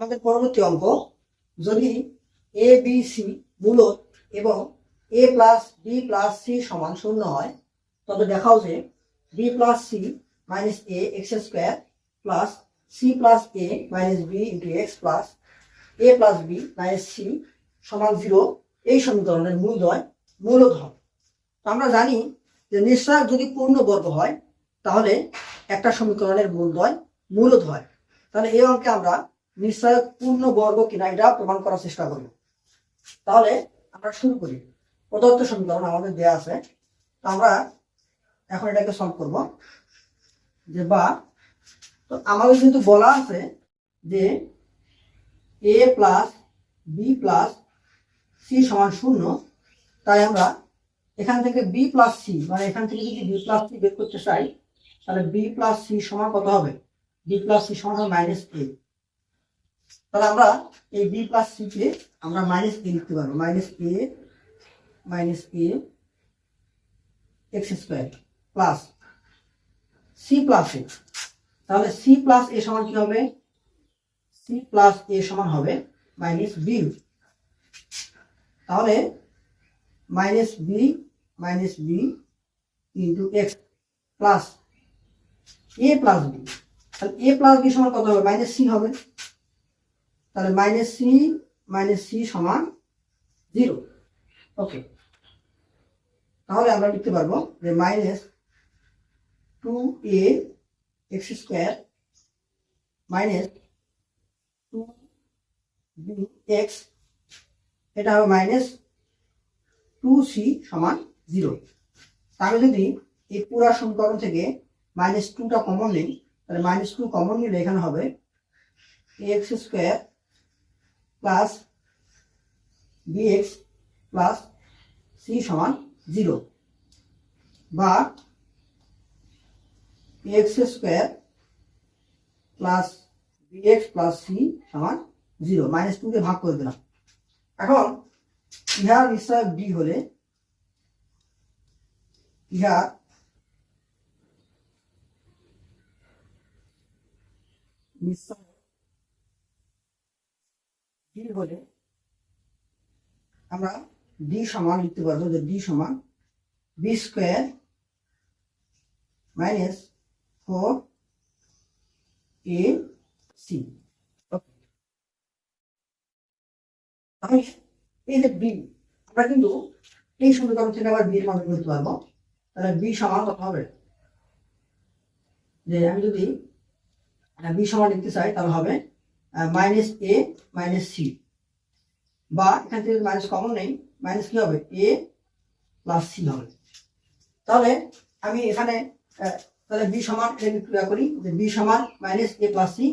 আমাদের পরবর্তী অঙ্ক, যদি এ বি সি মূলত এবং A plus B plus C সমান শূন্য হয়, তবে দেখাও যে B plus C minus A X square plus C plus A minus B into X plus A plus B minus C সমান জিরো এই সমীকরণের মূলদয় মূলত হয় আমরা জানি যে নিঃশ্বাস যদি পূর্ণ বর্গ হয়, তাহলে একটা সমীকরণের মূলদয় মূলত হয়। তাহলে এই অঙ্কে আমরা নিশ্চয় পূর্ণ বর্গ কিনা এটা প্রমাণ করার চেষ্টা করব। তাহলে আমরা শুরু করি। প্রদত্ত সমীকরণ আমাদের দেয়া আছে। আমরা এখন এটাকে সলভ করব। যে বা, তো আমাদের কিন্তু বলা আছে যে A plus B plus C সমান শূন্য, তাই আমরা এখান থেকে বি প্লাস সি মানে এখান থেকে যদি বি প্লাস সি বের করতে চাই, তাহলে বি প্লাস সি সমান কত হবে? বি প্লাস সি সমান হবে মাইনাস এ তাহলে আমরা এই বি প্লাস কে আমরা মাইনাস এ লিখতে পারব। Minus A minus A X square plus C plus A তাহলে সি প্লাস এ সমান কি হবে? সি প্লাস এ সমান হবে মাইনাস বি তাহলে minus B minus B into X plus A plus B তাহলে এ প্লাস বি সমান কত হবে? মাইনাস সি হবে। তাহলে মাইনাস সি মাইনাস সি সমান জিরো ওকে তাহলে আমরা লিখতে পারব যে minus two A X square minus two B X এটা হবে মাইনাস টু সি সমান জিরো তাহলে যদি এই পুরা সমীকরণ থেকে মাইনাস টুটা কমন নিই, তাহলে মাইনাস টু কমন নিলে এখানে হবে X square plus B X plus C সমান জিরো বা X square plus B X plus C সমান জিরো মাইনাস টুকে ভাগ করে দিলাম। এখন ইহার নিশ্চয় বি হলে ইহা নিশ্চয় হলে আমরা ডি সমান লিখতে পারব যে ডি সমান B square minus four A C তাহলে এই যে বি আমরা কিন্তু এই সমীকরণ থেকে আবার বি মান করতে পারব। তাহলে বি সমান কত হবে? যে আমি যদি বি সমান লিখতে চাই, তাহলে হবে মাইনাস এ মাইনাস সি বা এখান থেকে মাইনাস কমন নেই মাইনাস কি হবে? এ প্লাস সি হবে। তাহলে আমি এখানে তাহলে বি সমান আমি ক্রিয়া করি যে বি সমান মাইনাস এ প্লাস সি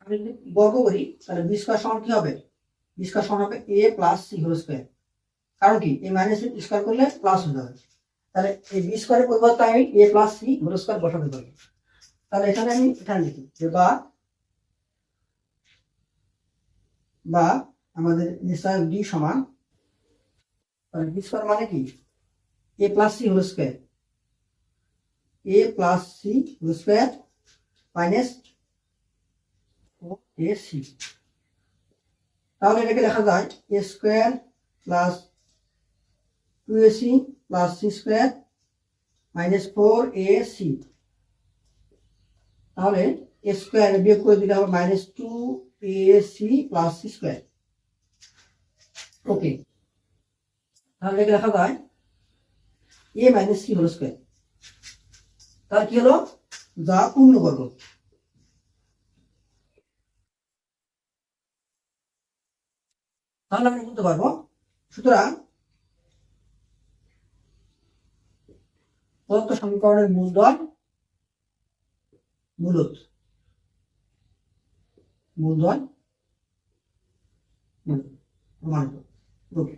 আমি যদি বর্গ করি, তাহলে বি স্কোয়ার সমান কি হবে? বি স্কোয়ার সমান হবে A plus C whole square কারণ কি? এই মাইনাস স্কোয়ার করলে প্লাস হয়ে যাবে। তাহলে এই বি স্কোয়ারের পরিবর্তে আমি A plus C whole square বসাতে পারি। তাহলে এখানে আমি এখানে লিখি যে বা বা আমাদের নিশ্চয় ডি সমান বি মানে কি? A plus C whole square A plus C whole square minus A C তাহলে এটাকে লেখা যায় A square plus two A C plus C square minus four A C তাহলে এ স্কোয়ার বিয়োগ করে দিলে হবে minus two A C plus C square okay তাহলে এটাকে যায় তাহলে কি হলো? যা তাহলে বলতে পারব, সুতরাং প্রদত্ত সমীকরণের মূলদয় মূলত। মূলদয় মূলত প্রমাণিত ওকে